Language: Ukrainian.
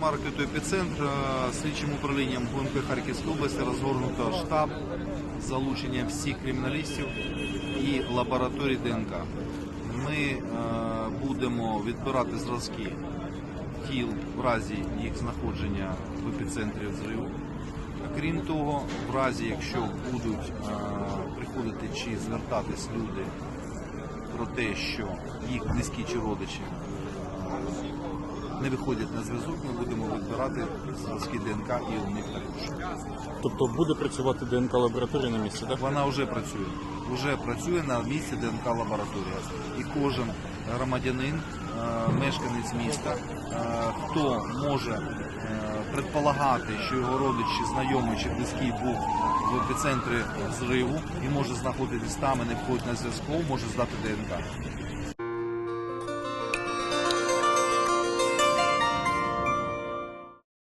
Маркету епіцентр слідчим управлінням ГУНП Харківської області розгорнуто штаб з залученням всіх криміналістів і лабораторій ДНК. Ми е, будемо відбирати зразки тіл в разі їх знаходження в епіцентрі взриву. Крім того, в разі, якщо будуть е, приходити чи звертатись люди про те, що їх близькі чи родичі не виходять на зв'язок, ми будемо відбирати зразки ДНК і у них також. Тобто буде працювати ДНК лабораторія на місці, так? Вона вже працює. Вже працює на місці ДНК лабораторія. І кожен громадянин, е, мешканець міста, е, хто може е, предполагати, що його родич чи знайомий чи близький був в епіцентрі зриву і може знаходитись там і не входить на зв'язку, може здати ДНК.